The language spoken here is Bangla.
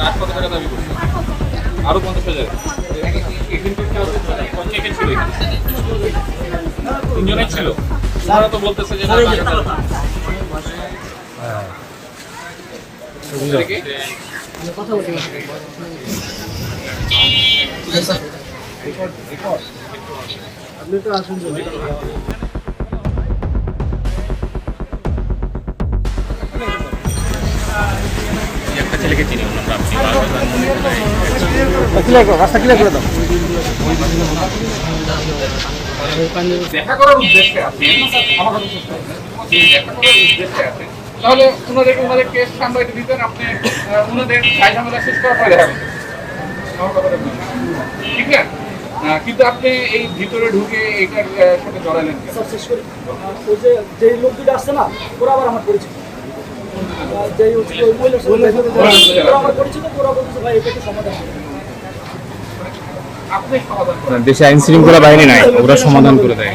আট কত টাকা দাবি করছে আরও পঞ্চাশ ছিল ওনারা তো বলতেছে যে না, টাকা দাও। দেখি। একটা ছেলেকে চিনি ওনার রাস্তা ক্লিয়ার করে দাও। দেখা করার উদ্দেশ্যে আছে তাহলে ওনাদের ওনাদের কেস সামলাইতে দিতেন আপনি ওনাদের সাই ঝামেলা শেষ করার পরে দেখা। ঠিক না? কিন্তু আপনি এই ভিতরে ঢুকে এটার সাথে জড়ালেন সব শেষ করি। ওই যে যেই লোক দুটো আসছে না ওরা আবার আমার পরিচিত। দেশে আইন শৃঙ্খলা বাহিনী নাই ওরা সমাধান করে দেয়।